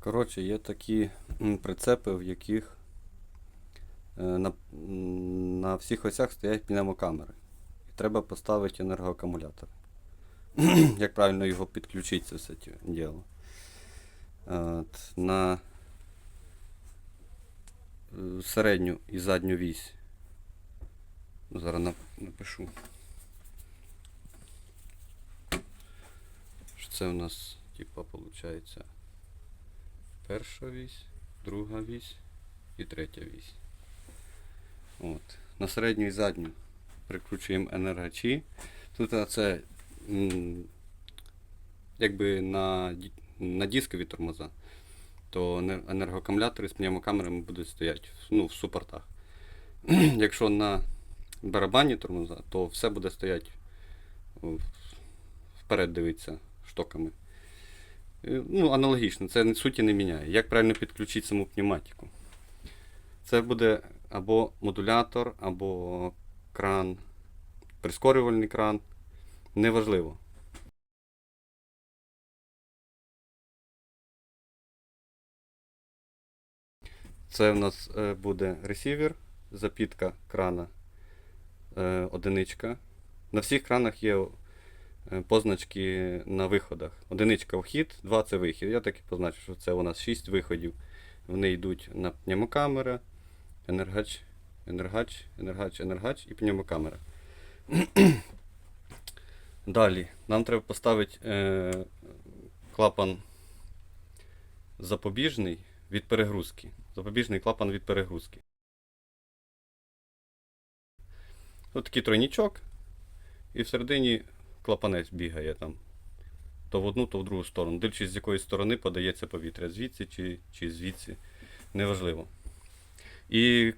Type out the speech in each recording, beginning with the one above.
Коротше, є такі прицепи, в яких е, на, на всіх осях стоять пневмокамери. І треба поставити енергоакумулятор. Як правильно його підключити, це все діло. От, на е, середню і задню вісь. Зараз напишу. Що це у нас, типа, виходить. Перша вісь, друга вісь і третя вісь. От. На середню і задню прикручуємо енергачі. Тут це якби на, на дискові тормоза, то енергоакумулятори з пневмокамерами будуть стояти ну, в супортах. Якщо на барабані тормоза, то все буде стояти вперед дивитися штоками. Е, Ну, аналогічно, це суті не міняє. Як правильно підключити саму пневматику? Це буде або модулятор, або кран, прискорювальний кран. Неважливо. Це в нас е, буде ресівер, запітка крана е, одиничка. На всіх кранах є позначки на виходах. Одиничка вхід, два це вихід. Я так і позначив, що це у нас 6 виходів. Вони йдуть на пневмокамера, енергач, енергач, енергач, енергач і пневмокамера. Далі нам треба поставити е, клапан запобіжний від перегрузки. Запобіжний клапан від перегрузки. Ось такий тройнічок. І всередині клапанець бігає там. То в одну, то в другу сторону. Дивлячись, з якої сторони подається повітря. Звідси чи, чи звідси. Неважливо. І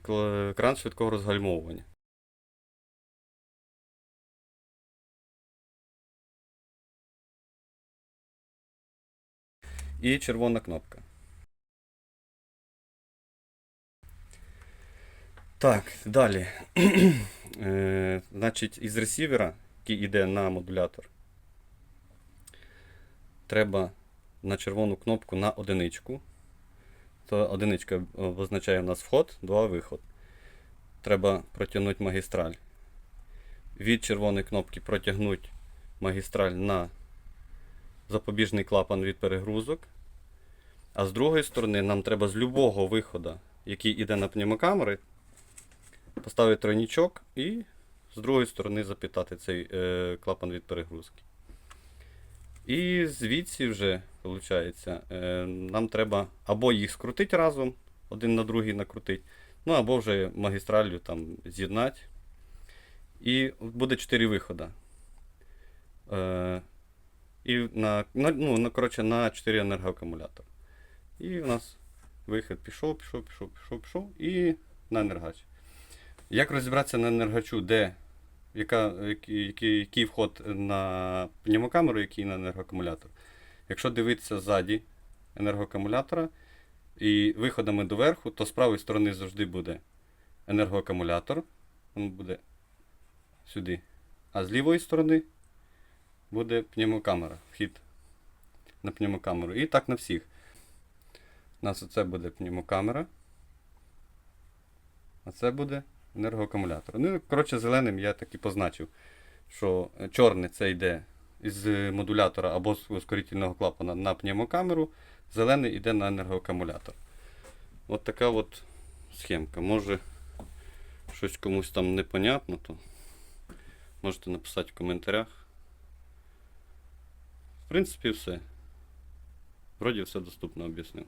кран швидкого розгальмовування. І червона кнопка. Так, далі. Е, значить, із ресівера, який йде на модулятор, треба на червону кнопку на одиничку. То одиничка означає у нас вход, два виход. Треба протягнути магістраль. Від червоної кнопки протягнути магістраль на запобіжний клапан від перегрузок. А з другої сторони нам треба з любого виходу, який йде на пневмокамери, поставити тройнічок і з другої сторони запитати цей е, клапан від перегрузки. І звідси вже, виходить, е, нам треба або їх скрутити разом, один на другий накрутити, ну або вже магістраллю там з'єднати. І буде 4 виходи. Е, і на, на, ну, на, коротше, на 4 енергоакумулятори. І у нас вихід пішов, пішов, пішов, пішов, пішов і на енергач. Як розібратися на енергачу, де яка, який, який, вход на пневмокамеру, який на енергоакумулятор? Якщо дивитися ззаді енергоакумулятора і виходами доверху, то з правої сторони завжди буде енергоакумулятор. Він буде сюди. А з лівої сторони буде пневмокамера, вхід на пневмокамеру. І так на всіх. У нас оце буде пневмокамера. А це буде енергоакумулятор. Ну, коротше, зеленим я так і позначив, що чорне це йде із модулятора або з ускорительного клапана на пневмокамеру, зелений йде на енергоакумулятор. От така от схемка. Може щось комусь там непонятно, то можете написати в коментарях. В принципі, все. Вроді все доступно об'яснив.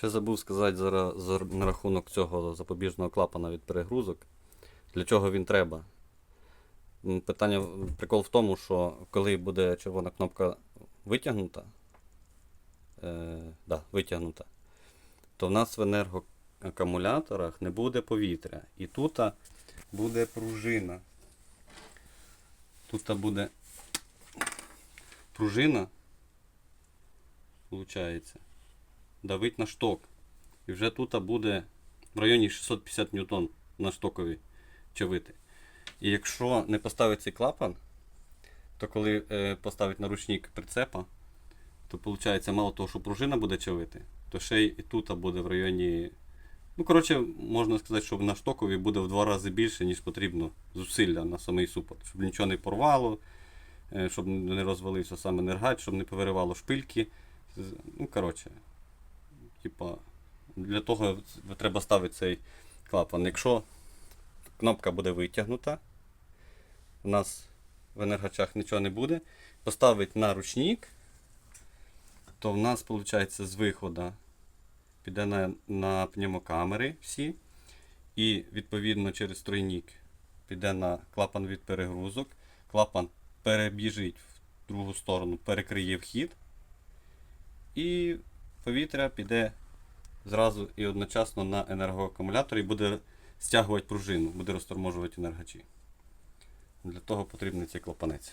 Ще забув сказати зараз за- на рахунок цього запобіжного клапана від перегрузок. Для чого він треба? Питання, прикол в тому, що коли буде червона кнопка витягнута, е, да, витягнута, то в нас в енергоакумуляторах не буде повітря. І тут буде пружина. Тут буде пружина, виходить давить на шток. І вже тут буде в районі 650 ньютон на штокові чавити. І якщо не поставить цей клапан, то коли е, поставить наручник прицепа, то виходить, мало того, що пружина буде чавити, то ще й тут буде в районі. Ну, коротше, можна сказати, що на штокові буде в два рази більше, ніж потрібно зусилля на самий супорт, щоб нічого не порвало, е, щоб не розвалився сам енергач, щоб не повиривало шпильки. Ну, коротше, типа, для того треба ставити цей клапан. Якщо кнопка буде витягнута, у нас в енергачах нічого не буде, поставити на ручник, то в нас виходить з виходу піде на, на пневмокамери всі. І відповідно через тройник піде на клапан від перегрузок. Клапан перебіжить в другу сторону, перекриє вхід. І повітря піде зразу і одночасно на енергоакумулятор і буде стягувати пружину, буде розторможувати енергачі. Для того потрібний цей клапанець.